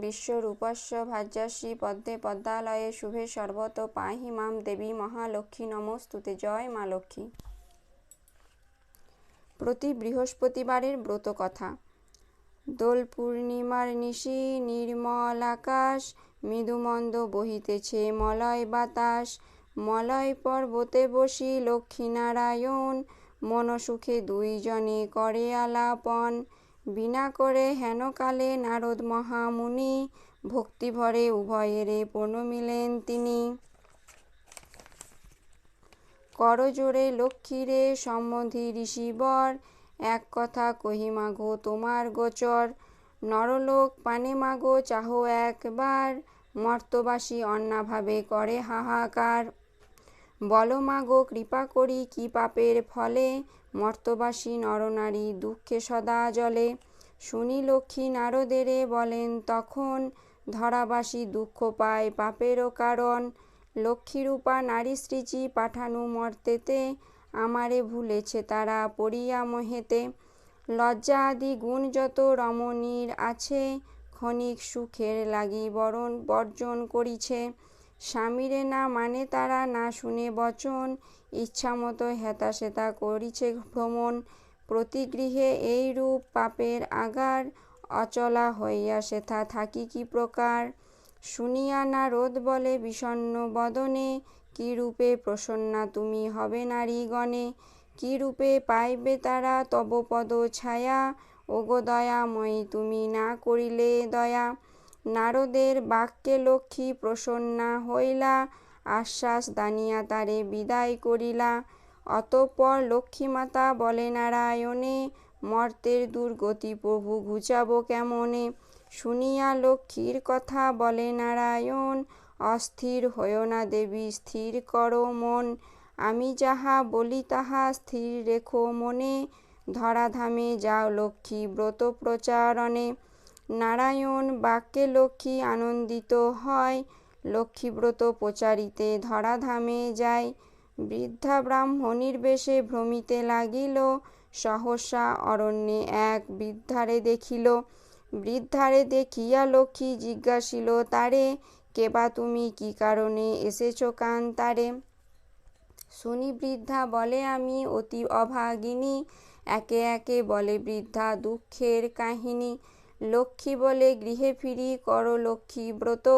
বিশ্বরূপস্য ভাজ্যাশ্রী পদ্মে পদ্মালয়ে শুভে সর্বত পাহি মাম দেবী মহালক্ষ্মী নমস্তুতে। জয় মা লক্ষ্মী। প্রতি বৃহস্পতিবারের ব্রত কথা। দোল পূর্ণিমার নিশি নির্মল আকাশ, মৃদুমন্দ বহিতেছে মলয় বাতাস। মলয় পর্বতে বসি লক্ষ্মীনারায়ণ মনসুখে দুইজনে করে আলাপন। বিনা করে হেনকালে নারদ মহামুনি ভক্তিভরে উভয়েরে প্রণমিলেন তিনি। করজোরে লক্ষ্মীরে সম্বন্ধি ঋষিবর, এক কথা কহি, মাগো, তোমার গোচর। নরলোক পানে, মাগো, চাহ একবার। মর্তবাসী অন্নাভাবে করে হাহাকার। বল, মাগো, কৃপা করি কি পাপের ফলে? মর্তবাসী নরনারী দুঃখে সদা জলে শুনি লক্ষ্মী নারদেরে বলেন, তখন ধরাবাসী দুঃখ পায় পাপেরও কারণ। লক্ষ্মীরূপা নারী শ্রীচি পাঠানু মর্তেতে, আমারে ভুলেছে তারা পড়িয়া মহেতে। লজ্জা আদি গুণ যত রমণীর আছে, ক্ষণিক সুখের লাগি বরণ বর্জন করিছে। স্বামীরে না মানে তারা, না শুনে বচন, ইচ্ছামতো হেতা সেতা করিছে ভ্রমণ। প্রতিগৃহে এই রূপ পাপের আগার অচলা হইয়া সেথা থাকি কি প্রকার? শুনিয়া না রোদ বলে বিষণ্ন বদনে কি রূপে প্রসন্না তুমি হবে নারীগণে? কি রূপে পাইবে তারা তব পদ ছায়া? ওগো দয়াময়ী, তুমি না করিলে দয়া। নারদের বাক্যে লক্ষ্মী প্রসন্না হইলা, আশ্বাস দানিয়া তারে বিদায় করিলা। অতঃপর লক্ষ্মীমাতা বলে, নারায়ণে, মর্তের দুর্গতি প্রভু ঘুচাবো কেমনে? শুনিয়া লক্ষ্মীর কথা বলে, নারায়ণ, অস্থির হয়েও না দেবী, স্থির করো মন। আমি যাহা বলি তাহা স্থির রেখো মনে। ধরাধামে যাও লক্ষ্মী ব্রত প্রচারণে। নারায়ণ বাক্যে লক্ষ্মী আনন্দিত হয়। লক্ষ্মীব্রত প্রচারিতে ধরাধামে যায়। বৃদ্ধা ব্রাহ্মণীর বেশে ভ্রমিতে লাগিল। সহসা অরণ্যে এক বৃদ্ধারে দেখিল। বৃদ্ধারে দেখিয়া লক্ষ্মী জিজ্ঞাসিল, তারে, কেবা তুমি কি কারণে এসেছ কান তারে? শুনি বৃদ্ধা, বলে আমি অতি অভাগিনী। একে একে বলে বৃদ্ধা, দুঃখের কাহিনী। লক্ষ্মী বলে, গৃহে ফিরি, কর লক্ষ্মী ব্রত।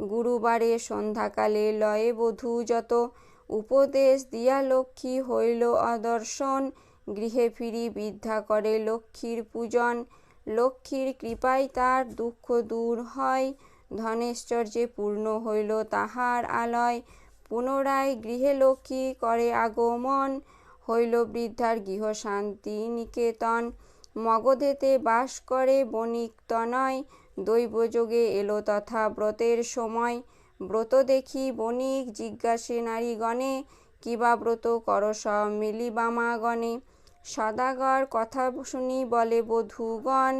গুরুবারে সন্ধ্যাকালে লয়ে বধূ যত। উপদেশ দিয়া লক্ষ্মী হইল অদর্শন গৃহে ফিরি বৃদ্ধা করে লক্ষ্মীর পূজন। লক্ষ্মীর কৃপায় তার দুঃখ দূর হয়। ধনেশ্বর্যে পূর্ণ হইল তাহার আলয়। পুনরায় গৃহে লক্ষ্মী করে আগমন। হইল বৃদ্ধার গৃহ শান্তি নিকেতন। মগধেতে বাস করে বণিক তনয়। দৈবযোগে এলো তথা ব্রতের সময়। ব্রত দেখি বণিক জিজ্ঞাসে নারীগণে কিবা ব্রত কর সব মিলিবামাগণে সদাগর কথা শুনি বলে, বধূগণ,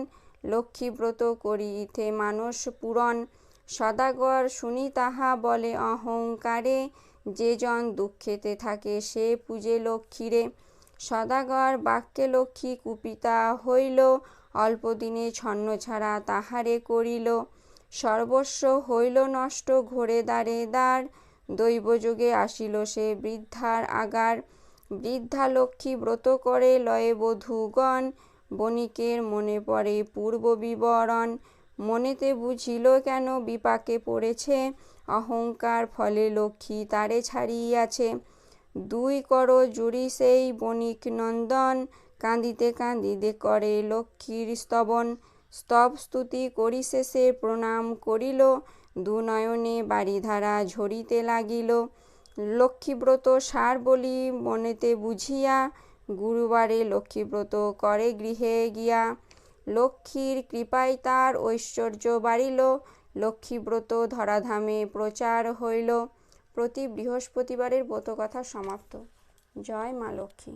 লক্ষ্মী ব্রত করি ইথে মানস পূরণ। সদাগর শুনি তাহা বলে, অহংকারে যে জন দুঃখেতে থাকে, সে পূজে লক্ষ্মীরে। সদাগর বাক্যে লক্ষ্মী কুপিতা হইল, অল্প দিনে ছন্ন ছাড়া তাহারে করিল। সর্বস্ব হইল নষ্ট, ঘোরে দ্বারে দ্বার। দৈবযোগে আসিল সে বৃদ্ধার আগার। বৃদ্ধা লক্ষ্মী ব্রত করে লয়ে বধূগণ। বণিকের মনে পড়ে পূর্ব বিবরণ। মনেতে বুঝিল কেন বিপাকে পড়েছে। অহংকার ফলে লক্ষ্মী তারে ছাড়িয়াছে। দুই কর জুড়ি সেই বণিক নন্দন। কাঁদিতে কাঁদিতে করে লক্ষ্মীর স্তবন। স্তব স্তুতি করি শেষে প্রণাম করিল। দু নয়নে বাড়িধারা ঝরিতে লাগিল। লক্ষ্মীব্রত সার বলি মনেতে বুঝিয়া গুরুবারে লক্ষ্মীব্রত করে গৃহে গিয়া। লক্ষ্মীর কৃপায় তার ঐশ্বর্য বাড়িল। লক্ষ্মীব্রত ধরাধামে প্রচার হইল। প্রতি বৃহস্পতিবারের ব্রতকথা সমাপ্ত। জয় মা লক্ষ্মী।